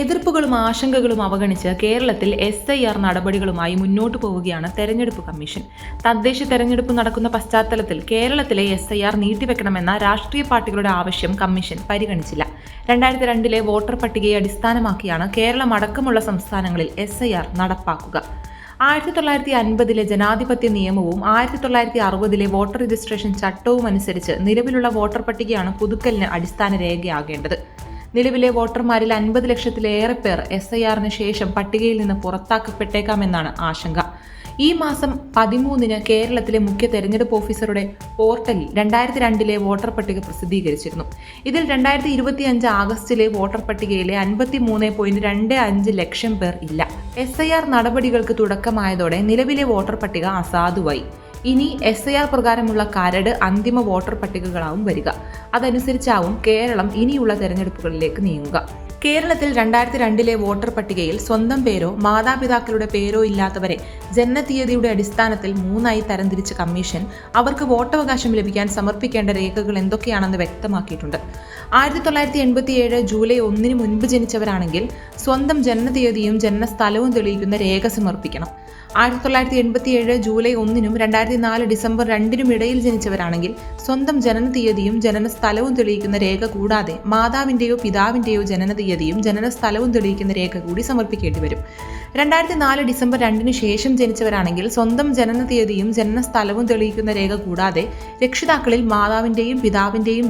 എതിർപ്പുകളും ആശങ്കകളും അവഗണിച്ച് കേരളത്തിൽ എസ് ഐ ആർ നടപടികളുമായി മുന്നോട്ടു പോവുകയാണ് തെരഞ്ഞെടുപ്പ് കമ്മീഷൻ. തദ്ദേശ തെരഞ്ഞെടുപ്പ് നടക്കുന്ന പശ്ചാത്തലത്തിൽ കേരളത്തിലെ എസ് ഐ ആർ നീട്ടിവെക്കണമെന്ന രാഷ്ട്രീയ പാർട്ടികളുടെ ആവശ്യം കമ്മീഷൻ പരിഗണിച്ചില്ല. രണ്ടായിരത്തി രണ്ടിലെ വോട്ടർ പട്ടികയെ അടിസ്ഥാനമാക്കിയാണ് കേരളം അടക്കമുള്ള സംസ്ഥാനങ്ങളിൽ എസ് ഐ ആർ നടപ്പാക്കുക. ആയിരത്തി തൊള്ളായിരത്തി അൻപതിലെ ജനാധിപത്യ നിയമവും ആയിരത്തി തൊള്ളായിരത്തി അറുപതിലെ വോട്ടർ രജിസ്ട്രേഷൻ ചട്ടവും അനുസരിച്ച് നിലവിലുള്ള വോട്ടർ പട്ടികയാണ് പുതുക്കലിന് അടിസ്ഥാന രേഖയാകേണ്ടത് നിലവിലെ വോട്ടർമാരിൽ അൻപത് ലക്ഷത്തിലേറെ പേർ എസ് ഐ ആറിന് ശേഷം പട്ടികയിൽ നിന്ന് പുറത്താക്കപ്പെട്ടേക്കാമെന്നാണ് ആശങ്ക. ഈ മാസം പതിമൂന്നിന് കേരളത്തിലെ മുഖ്യ തെരഞ്ഞെടുപ്പ് ഓഫീസറുടെ പോർട്ടലിൽ രണ്ടായിരത്തി രണ്ടിലെ വോട്ടർ പട്ടിക പ്രസിദ്ധീകരിച്ചിരുന്നു. ഇതിൽ രണ്ടായിരത്തി ഇരുപത്തി അഞ്ച് ആഗസ്റ്റിലെ വോട്ടർ പട്ടികയിലെ അൻപത്തി മൂന്ന് പോയിന്റ് രണ്ട് അഞ്ച് ലക്ഷം പേർ ഇല്ല. എസ് ഐ ആർ നടപടികൾക്ക് തുടക്കമായതോടെ നിലവിലെ വോട്ടർ പട്ടിക അസാധുവായി. ഇനി എസ് ഐ ആർ പ്രകാരമുള്ള കരട് അന്തിമ വോട്ടർ പട്ടികകളാവും വരിക. അതനുസരിച്ചാവും കേരളം ഇനിയുള്ള തെരഞ്ഞെടുപ്പുകളിലേക്ക് നീങ്ങുക. കേരളത്തിൽ രണ്ടായിരത്തി രണ്ടിലെ വോട്ടർ പട്ടികയിൽ സ്വന്തം പേരോ മാതാപിതാക്കളുടെ പേരോ ഇല്ലാത്തവരെ ജനനതീയതിയുടെ അടിസ്ഥാനത്തിൽ മൂന്നായി തരംതിരിച്ച കമ്മീഷൻ അവർക്ക് വോട്ടവകാശം ലഭിക്കാൻ സമർപ്പിക്കേണ്ട രേഖകൾ എന്തൊക്കെയാണെന്ന് വ്യക്തമാക്കിയിട്ടുണ്ട്. ആയിരത്തി തൊള്ളായിരത്തി എൺപത്തിയേഴ് ജൂലൈ ഒന്നിന് മുൻപ് ജനിച്ചവരാണെങ്കിൽ സ്വന്തം ജനനതീയതിയും ജനനസ്ഥലവും തെളിയിക്കുന്ന രേഖ സമർപ്പിക്കണം. ആയിരത്തി തൊള്ളായിരത്തി എൺപത്തിയേഴ് ജൂലൈ ഒന്നിനും രണ്ടായിരത്തി നാല് ഡിസംബർ രണ്ടിനും ഇടയിൽ ജനിച്ചവരാണെങ്കിൽ സ്വന്തം ജനനതീയതിയും ജനനസ്ഥലവും തെളിയിക്കുന്ന രേഖ കൂടാതെ മാതാവിന്റെയോ പിതാവിന്റെയോ ജനനതീയതിയും ജനനസ്ഥലവും തെളിയിക്കുന്ന രേഖ കൂടി സമർപ്പിക്കേണ്ടി വരും. രണ്ടായിരത്തി നാല് ഡിസംബർ രണ്ടിന് ശേഷം ജനിച്ചവരാണെങ്കിൽ സ്വന്തം ജനന തീയതിയും ജനന സ്ഥലവും തെളിയിക്കുന്ന രേഖ കൂടാതെ രക്ഷിതാക്കളിൽ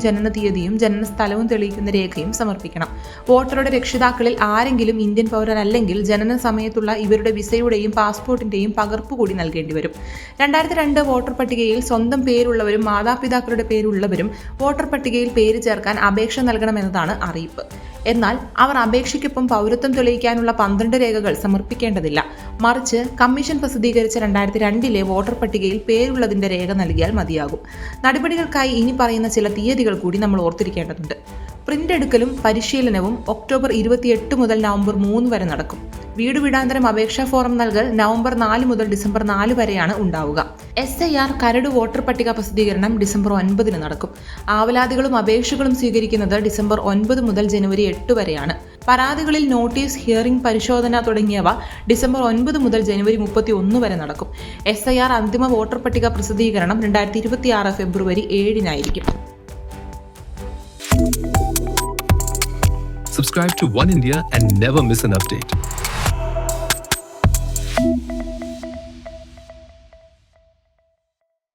ജനന തീയതിയും ജനന സ്ഥലവും തെളിയിക്കുന്ന രേഖയും സമർപ്പിക്കണം. വോട്ടറുടെ രക്ഷിതാക്കളിൽ ആരെങ്കിലും ഇന്ത്യൻ പൗരനല്ലെങ്കിൽ ജനന സമയത്തുള്ള ഇവരുടെ വിസയുടെയും പാസ്പോർട്ടിന്റെയും പകർപ്പ് കൂടി നൽകേണ്ടി വരും. രണ്ടായിരത്തി രണ്ട് വോട്ടർ പട്ടികയിൽ സ്വന്തം പേരുള്ളവരും മാതാപിതാക്കളുടെ പേരുള്ളവരും വോട്ടർ പട്ടികയിൽ പേര് ചേർക്കാൻ അപേക്ഷ നൽകണമെന്നതാണ് അറിയിപ്പ്. എന്നാൽ അവർ അപേക്ഷയ്ക്കൊപ്പം പൗരത്വം തെളിയിക്കാനുള്ള പന്ത്രണ്ട് രേഖകൾ സമർപ്പിക്കേണ്ടതില്ല. മറിച്ച് കമ്മീഷൻ പ്രസിദ്ധീകരിച്ച രണ്ടായിരത്തി രണ്ടിലെ വോട്ടർ പട്ടികയിൽ പേരുള്ളതിന്റെ രേഖ നൽകിയാൽ മതിയാകും. നടപടികൾക്കായി ഇനി പറയുന്ന ചില തീയതികൾ കൂടി നമ്മൾ ഓർത്തിരിക്കേണ്ടതുണ്ട്. പ്രിന്റ് എടുക്കലും പരിശീലനവും ഒക്ടോബർ ഇരുപത്തിയെട്ട് മുതൽ നവംബർ മൂന്ന് വരെ നടക്കും. വീട് വീടാന്തരം അപേക്ഷാ ഫോറം നൽകൽ നവംബർ നാല് മുതൽ ഡിസംബർ നാല് വരെയാണ് ഉണ്ടാവുക. എസ് ഐ ആർ കരട് വോട്ടർ പട്ടിക പ്രസിദ്ധീകരണം ഡിസംബർ ഒൻപതിന് നടക്കും. ആവലാതികളും അപേക്ഷകളും സ്വീകരിക്കുന്നത് ഡിസംബർ ഒൻപത് മുതൽ ജനുവരി എട്ട് വരെയാണ്. പരാതികളിൽ നോട്ടീസ് ഹിയറിംഗ് പരിശോധന തുടങ്ങിയവ ഡിസംബർ ഒൻപത് മുതൽ ജനുവരി മുപ്പത്തി ഒന്ന് വരെ നടക്കും. എസ് ഐ ആർ അന്തിമ വോട്ടർ പട്ടിക പ്രസിദ്ധീകരണം രണ്ടായിരത്തി ഇരുപത്തിയാറ് ഫെബ്രുവരി ഏഴിനായിരിക്കും. Subscribe to One India and never miss an update.